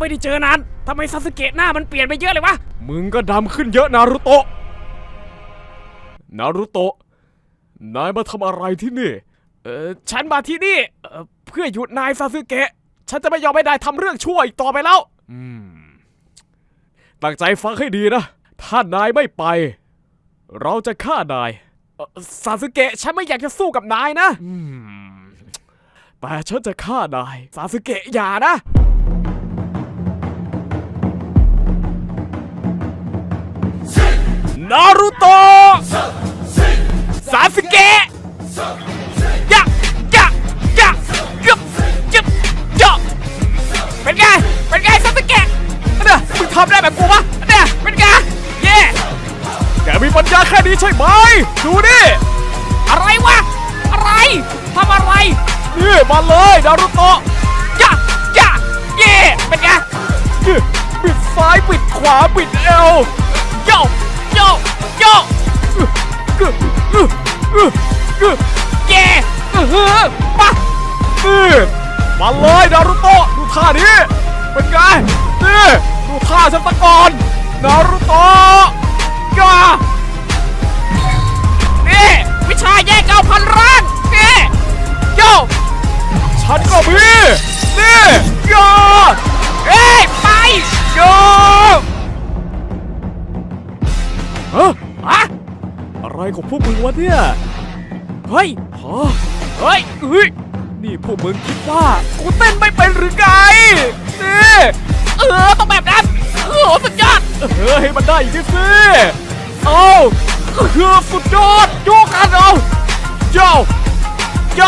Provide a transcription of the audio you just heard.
ไม่ได้เจอนานทำไมซาสึเกะหน้ามันเปลี่ยนไปเยอะเลยวะ มึงก็ดำขึ้นเยอะนารุโตะ นารุโตะ นายมาทำอะไรที่นี่ เออฉันมาที่นี่เอ่อเพื่อหยุดนายซาสึเกะ ฉันจะไม่ยอมให้นายทำเรื่องชั่วอีกต่อไปแล้ว อืม ตั้งใจฟังให้ดีนะ ถ้านายไม่ไป เราจะฆ่านายเอ่อซาสึเกะ ฉันไม่อยากจะสู้กับนายนะอืมแต่ฉันจะฆ่านาย ซาสึเกะอย่านะ นารุโตะซาสึเกะยะยะยะยึบยึบยะเป็นไง เป็นไงซาสึเกะเนี่ยมึงทำได้แบบกูปะเนี่ยเป็นไง เย่แกมีปัญญาแค่นี้ใช่ไหม ดูนี่อะไรวะ อะไรทำอะไร นี่มาเลยนารุโตะยะยะเย่เป็นไงบิดซ้ายบิดขวาบิดเอวโยโยโย กึกึเย่อื้อหือปะนี่มาเลยนารุโตะดูท่านี้เป็นไงนี่ดูท่าฉันตะกอนนารุโตะกานี่วิชาแยกเงาพันร่างนี่โยฉันก็มีนี่ยาเอ้ยไปยาฮะฮะอะไรของพวกมึงวะเนี่ย เฮ้ยฮะเฮ้ยเฮ้ยนี่พวกมึงคิดว่ากูเต้นไม่เป็นหรือไงนี่เออต้องแบบนั้นโอ้สุดยอดเออให้มันได้อีกทีสิเอาคือสุดยอดโยกกันเอาโยโย